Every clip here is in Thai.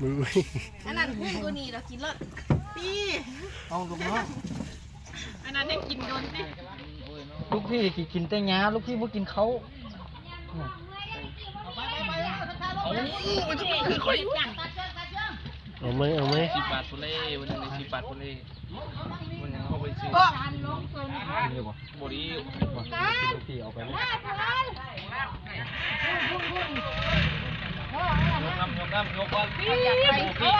มืออันนั้นหุ้นกูนี่เรากินรสพี่เอาลูกน้องอันนั้นได้กินโดนไหมลูกพี่กินกินแต่หญ้าลูกพี่บ่กินเขาเอาไหมเอาไหมสิบบาทพุ่นเล่วันหนึงสิบบาทพุ่นเล่วันหนึงเขาไปซื้อนี่บ่บรีลูกพี่เอาไป ไหมยกน้ำยกน้ำยกก่อนพี่พี่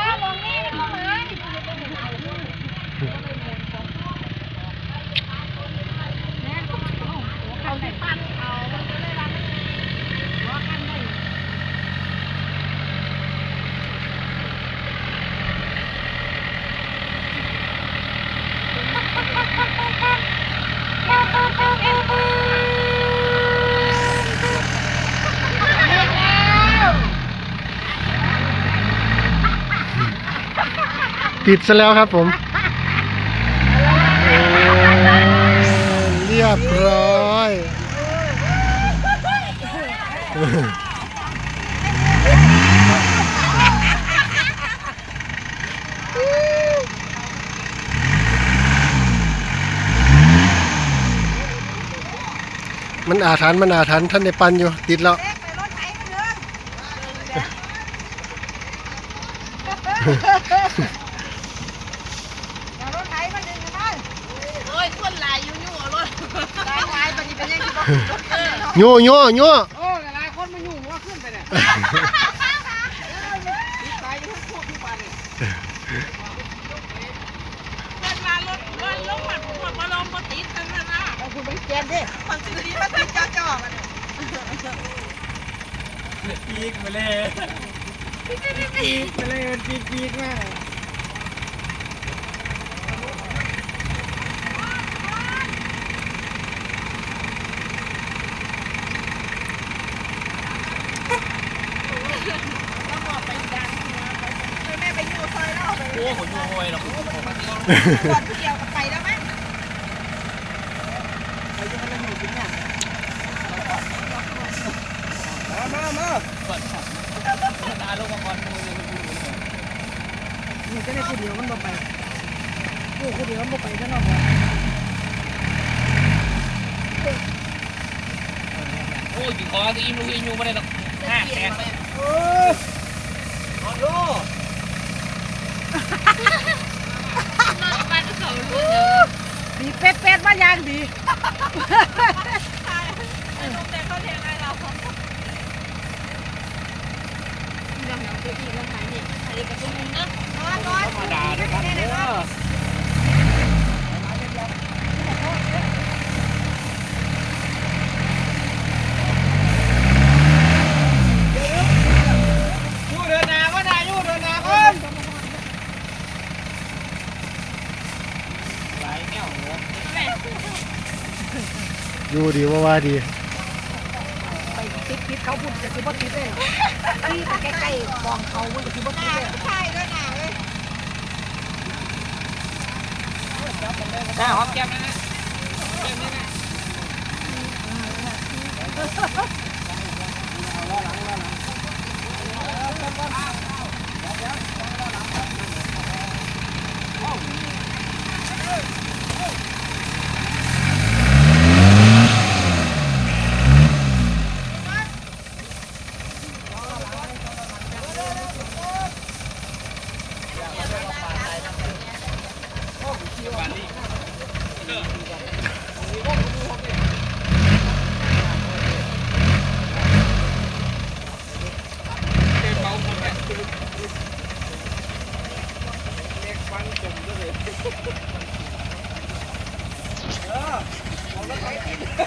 ติดซะแล้วครับผม เรียบร้อย มันอาถรรพ์มันอาถรรพ์ท่านในปันอยู่ ติดแล้ว โอ้ยคนหลายอยู่อยู่เอารถหลายหลายปฏิเป็นยังที่บอกรถเออโย่โย่โย่โอ้หลายคนมาอยู่ว่าขึ้นไปเนี่ยตายทั้งพวกที่บ้านเนี่ยเดินมารถรถลงมาผมบอกว่าลงมาติดกันนะนะเอาคุณไปแกนดิคนซื้อดีมาติดจ่อๆมันปีกมาเลยปีกมาเลยปีกปีกมาก แล้วบอกไปดังหัวไปแม่ไปอยู่ ซอยเล่าไปโอ้ผมอยู่ห้วยหรอกผมผมก่อนผู้เดียวกับไปแล้วไหมมามามาตามาก่อนมือเลยมันอยู่เลยนี่จะได้คนเดียวมันบ่ไปโอ้คนเดียวมันบ่ไปซะเนาโอ้ยของตัวอิ่มลูกอิ่มอยู่ม่ได้หรอกห้าแสนโอ้ยนอน ดูดีเป็ดเป็ดมาอย่างดีไอ้ลงแต่เขาเทียงไงเราเรื่องของตัวอีกเรื่องไหนนี่อันนี้ก็เป็นมุมนะร้อนร้อน มาด่าด้วยกันเด้อ อยู่เดินนาก็ได้อยู่เดินนาก่อน หลายแก้วหัว อยู่ดีว่าว่าดี ไปติดติดเขาพูดจะคือบ่ติดเลยที่ใกล้ๆกองเขาพูดจะคือบ่ติดเลยใช่ด้วยนะเว้ยหน้าหอมแก้มนะ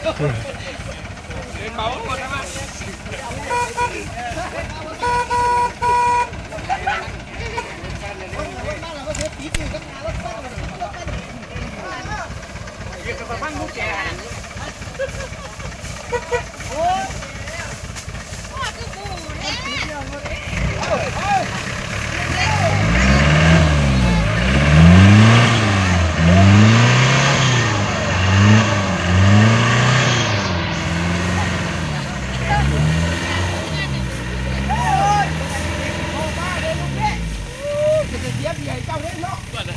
เดินเบาหมดแล้วมั้ง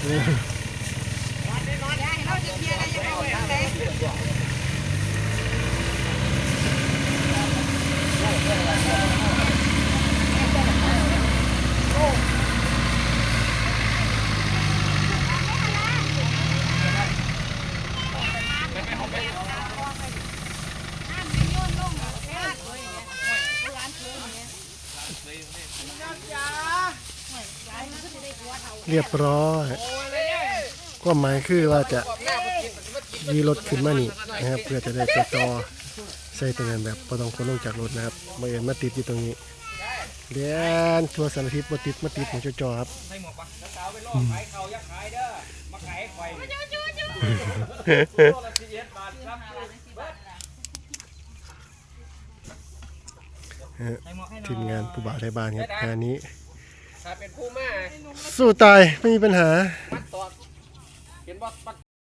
เเราจะเคลียร์อะไรยังไงไปทางไหน เรียบร้อยความหมายคือว่าจะยีรถขึ้นมานี่นะครับ เพื่อจะได้ไปต่อใส่ตัวงานแบบพอต้องคนลงจากรถนะครับมาเอ็นมาติดอยู่ตรงนี้เรียนทัวร์สารทิศมาติดมาติดของจอครับใส่หมาวไปล่อดครับใส่หมวกให้หน่อยทีมงานผู้บ่าวไทยบ้านครับงานนี้ ถ้าเป็นผู้แม่สู้ตายไม่มีปัญหา มัดตอดเห็นบ่มัด